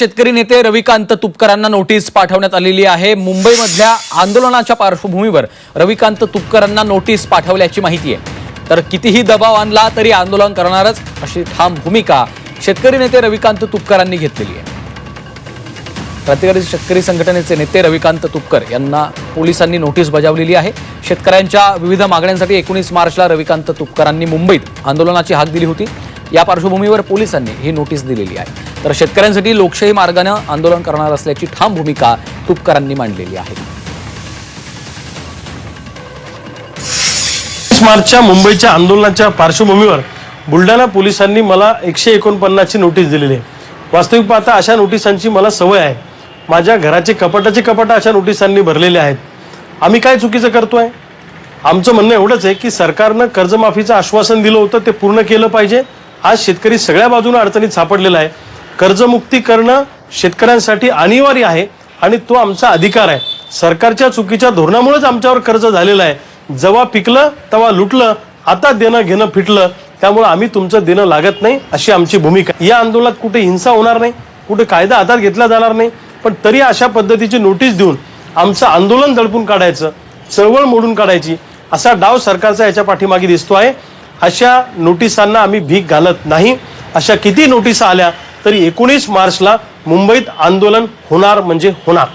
शेतकरी नेते रविकांत तुपकरांना नोटीस पाठवण्यात आलेली आहे. मुंबईमधल्या आंदोलनाच्या पार्श्वभूमीवर रविकांत तुपकरांना नोटीस पाठवल्याची माहिती आहे. तर कितीही दबाव आणला तरी आंदोलन करणारच अशी ठाम भूमिका शेतकरी नेते रविकांत तुपकरांनी घेतलेली आहे. क्रांतिकारी शेतकरी संघटनेचे नेते रविकांत तुपकर यांना पोलिसांनी नोटीस बजावलेली आहे. शेतकऱ्यांच्या विविध मागण्यांसाठी एकोणीस मार्चला रविकांत तुपकरांनी मुंबईत आंदोलनाची हाक दिली होती. या पार्श्वभूमीवर पोलिसांनी ही नोटीस दिलेली आहे. तर शेतकऱ्यांसाठी लोकशाही मार्गानं आंदोलन करणार असल्याची ठाम भूमिका तुपकरांनी मांडलेली आहे. मार्चच्या मुंबईच्या आंदोलनाच्या पार्श्वभूमीवर बुलढाणा पोलिसांनी मला एकशे एकोणपन्नासची नोटीस दिलेली आहे. वास्तविक पाहता अशा नोटिसांची मला सवय आहे. माझ्या घराचे कपाटाचे कपाट अशा नोटिसांनी भरलेले आहेत. आम्ही काय चुकीचं करतोय? आमचं म्हणणं एवढंच आहे की सरकारनं कर्जमाफीचं आश्वासन दिलं होतं ते पूर्ण केलं पाहिजे. आज शेतकरी सगळ्या बाजूने अडचणीत सापडलेला आहे. कर्जमुक्ती करणं शेतकऱ्यांसाठी अनिवार्य आहे आणि तो आमचा अधिकार आहे. सरकारच्या चुकीच्या धोरणामुळेच आमच्यावर कर्ज झालेलं आहे. जेव्हा पिकलं तेव्हा लुटलं आता देणं घेणं फिटलं त्यामुळे आम्ही तुमचं देणं लागत नाही अशी आमची भूमिका या आंदोलनात कुठे हिंसा होणार नाही कुठे कायदा हातात घेतला जाणार नाही पण तरी अशा पद्धतीची नोटीस देऊन आमचं आंदोलन दडपून काढायचं चळवळ मोडून काढायची असा डाव सरकारचा याच्या पाठीमागे दिसतो आहे. अशा नोटिसांना आम्ही भीक घालत नाही. अशा किती नोटिसा आल्या तरी एकोणीस मार्चला मुंबईत आंदोलन होणार म्हणजे होणार.